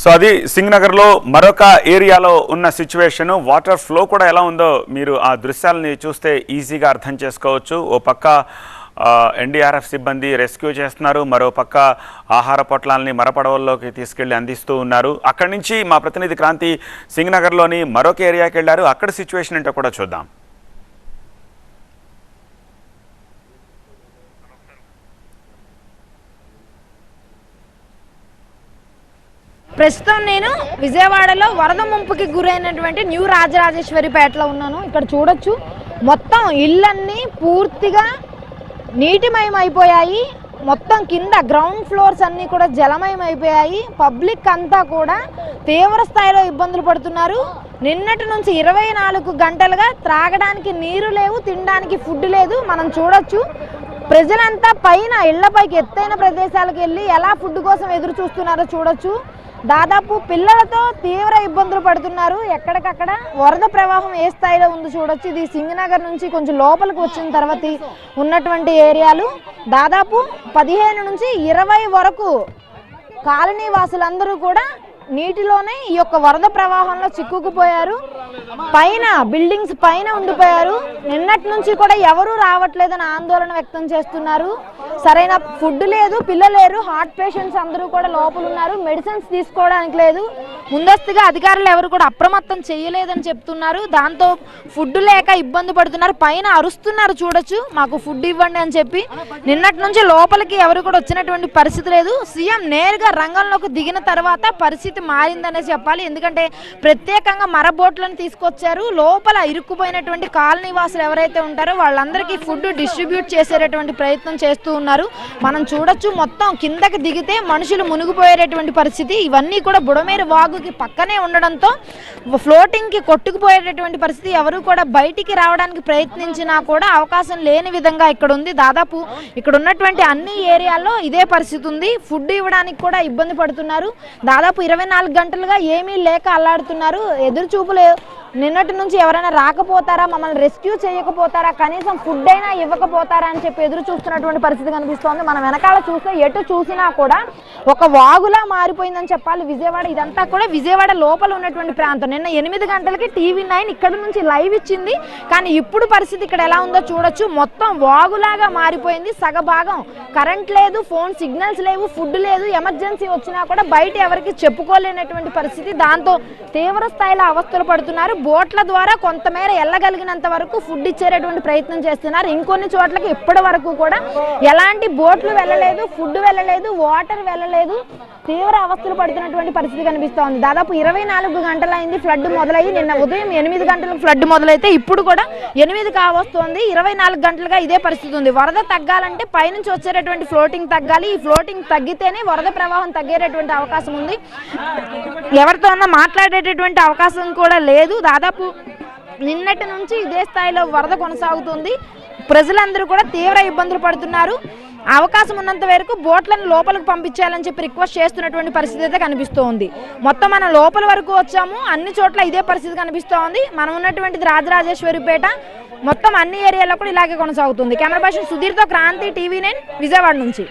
So అది సింగ్నగర్లో మరొక ఏరియాలో ఉన్న సిచ్యువేషను వాటర్ ఫ్లో కూడా ఎలా ఉందో మీరు ఆ దృశ్యాలని చూస్తే ఈజీగా అర్థం చేసుకోవచ్చు. ఓ పక్క ఎన్డీఆర్ఎఫ్ సిబ్బంది రెస్క్యూ చేస్తున్నారు మరో పక్క ఆహార పొట్లాలని మరపడవల్లోకి తీసుకెళ్ళి అందిస్తూ ఉన్నారు. అక్కడి నుంచి మా ప్రతినిధి క్రాంతి సింగ్నగర్లోని మరొక ఏరియాకి వెళ్ళారు. అక్కడ సిచ్యువేషన్ ఏంటో కూడా చూద్దాం. ప్రస్తుతం నేను విజయవాడలో వరద ముంపుకి గురైనటువంటి న్యూ రాజరాజేశ్వరిపేటలో ఉన్నాను. ఇక్కడ చూడొచ్చు. మొత్తం ఇళ్ళన్నీ పూర్తిగా నీటిమయం అయిపోయాయి. మొత్తం కింద గ్రౌండ్ ఫ్లోర్స్ అన్నీ కూడా జలమయం అయిపోయాయి. పబ్లిక్ అంతా కూడా తీవ్ర స్థాయిలో ఇబ్బందులు పడుతున్నారు. నిన్నటి నుంచి ఇరవై నాలుగు గంటలుగా త్రాగడానికి నీరు లేవు తినడానికి ఫుడ్ లేదు. మనం చూడొచ్చు. ప్రజలంతా పైన ఇళ్ళపైకి ఎత్తైన ప్రదేశాలకు వెళ్ళి ఎలా ఫుడ్ కోసం ఎదురు చూస్తున్నారో చూడొచ్చు. దాదాపు పిల్లలతో తీవ్ర ఇబ్బందులు పడుతున్నారు. ఎక్కడికక్కడ వరద ప్రవాహం ఏ స్థాయిలో ఉందో చూడొచ్చు. ఇది సింగనగర్ నుంచి కొంచెం లోపలికి వచ్చిన తర్వాత ఉన్నటువంటి ఏరియాలు. దాదాపు పదిహేను నుంచి ఇరవై వరకు కాలనీ వాసులందరూ కూడా నీటిలోనే ఈ యొక్క వరద ప్రవాహంలో చిక్కుకుపోయారు. పైన బిల్డింగ్స్ పైన ఉండిపోయారు. నిన్నటి నుంచి కూడా ఎవరూ రావట్లేదని ఆందోళన వ్యక్తం చేస్తున్నారు. సరైన ఫుడ్ లేదు పిల్లలేరు హార్ట్ పేషెంట్స్ అందరూ కూడా లోపల ఉన్నారు. మెడిసిన్స్ తీసుకోవడానికి లేదు. ముందస్తుగా అధికారులు ఎవరు కూడా అప్రమత్తం చేయలేదని చెప్తున్నారు. దాంతో ఫుడ్ లేక ఇబ్బంది పడుతున్నారు. పైన అరుస్తున్నారు చూడొచ్చు. మాకు ఫుడ్ ఇవ్వండి అని చెప్పి. నిన్నటి నుంచి లోపలికి ఎవరు కూడా వచ్చినటువంటి పరిస్థితి లేదు. సీఎం నేరుగా రంగంలోకి దిగిన తర్వాత పరిస్థితి మారిందనే చెప్పాలి. ఎందుకంటే ప్రత్యేకంగా మరబోట్లను తీసుకొచ్చారు. లోపల ఇరుక్కుపోయినటువంటి కాలనీవాసులు ఎవరైతే ఉంటారో వాళ్ళందరికీ ఫుడ్ డిస్ట్రిబ్యూట్ చేసేటటువంటి ప్రయత్నం చేస్తూ ఉన్నారు. మనం చూడొచ్చు మొత్తం కిందకి దిగితే మనుషులు మునిగిపోయేటటువంటి పరిస్థితి. ఇవన్నీ కూడా బుడమేరు వాగుకి పక్కనే ఉండడంతో ఫ్లోటింగ్కి కొట్టుకుపోయేటటువంటి పరిస్థితి. ఎవరు కూడా బయటికి రావడానికి ప్రయత్నించినా కూడా అవకాశం లేని విధంగా ఇక్కడ ఉంది దాదాపు ఇక్కడ ఉన్నటువంటి అన్ని ఏరియాల్లో ఇదే పరిస్థితి ఉంది. ఫుడ్ ఇవ్వడానికి కూడా ఇబ్బంది పడుతున్నారు. దాదాపు ఇరవై నాలుగు గంటలుగా ఏమీ లేక అల్లాడుతున్నారు. ఎదురు చూపులు నిన్నటి నుంచి ఎవరైనా రాకపోతారా? మమ్మల్ని రెస్క్యూ చేయకపోతారా? కనీసం ఫుడ్ అయినా ఇవ్వకపోతారా అని చెప్పి ఎదురు చూస్తున్నటువంటి పరిస్థితి కనిపిస్తోంది. మనం వెనకాల చూస్తే ఎటు చూసినా కూడా ఒక వాగులా మారిపోయిందని చెప్పాలి. విజయవాడ ఇదంతా కూడా విజయవాడ లోపల ఉన్నటువంటి ప్రాంతం. నిన్న ఎనిమిది గంటలకి టీవీ నైన్ ఇక్కడ నుంచి లైవ్ ఇచ్చింది. కానీ ఇప్పుడు పరిస్థితి ఇక్కడ ఎలా ఉందో చూడొచ్చు. మొత్తం వాగులాగా మారిపోయింది. సగభాగం కరెంట్ లేదు ఫోన్ సిగ్నల్స్ లేవు ఫుడ్ లేదు ఎమర్జెన్సీ వచ్చినా కూడా బయట ఎవరికి చెప్పుకోలేనటువంటి పరిస్థితి. దాంతో తీవ్ర స్థాయిలో అవస్థలు పడుతున్నారు. బోట్ల ద్వారా కొంతమేర వెళ్ళగలిగినంత వరకు ఫుడ్ ఇచ్చేటటువంటి ప్రయత్నం చేస్తున్నారు. ఇంకొన్ని చోట్లకి ఇప్పటి వరకు కూడా ఎలాంటి బోట్లు వెళ్ళలేదు ఫుడ్ వెళ్ళలేదు వాటర్ వెళ్ళలేదు. తీవ్ర అవస్థలు పడుతున్నటువంటి పరిస్థితి కనిపిస్తోంది. దాదాపు ఇరవై నాలుగు గంటలైంది ఫ్లడ్ మొదలయ్యి. నిన్న ఉదయం ఎనిమిది గంటలకు ఫ్లడ్ మొదలైతే ఇప్పుడు కూడా ఎనిమిది కావస్తోంది ఇరవై నాలుగు గంటలుగా ఇదే పరిస్థితి ఉంది. వరద తగ్గాలంటే పైనుంచి వచ్చేటటువంటి ఫ్లోటింగ్ తగ్గాలి. ఈ ఫ్లోటింగ్ తగ్గితేనే వరద ప్రవాహం తగ్గేటటువంటి అవకాశం ఉంది. ఎవరితో అన్నా మాట్లాడేటటువంటి అవకాశం కూడా లేదు. దాదాపు నిన్నటి నుంచి ఇదే స్థాయిలో వరద కొనసాగుతుంది. ప్రజలందరూ కూడా తీవ్ర ఇబ్బందులు పడుతున్నారు. అవకాశం ఉన్నంత వరకు బోట్లను లోపలికి పంపించాలని చెప్పి రిక్వెస్ట్ చేస్తున్నటువంటి పరిస్థితి అయితే కనిపిస్తోంది మొత్తం మనం లోపల వరకు వచ్చాము. అన్ని చోట్ల ఇదే పరిస్థితి కనిపిస్తోంది మనం ఉన్నటువంటిది రాజరాజేశ్వరిపేట మొత్తం అన్ని ఏరియాలో కూడా ఇలాగే కొనసాగుతుంది. కెమెరా పర్సన్ సుధీర్తో క్రాంతి టీవీ నైన్ విజయవాడ నుంచి.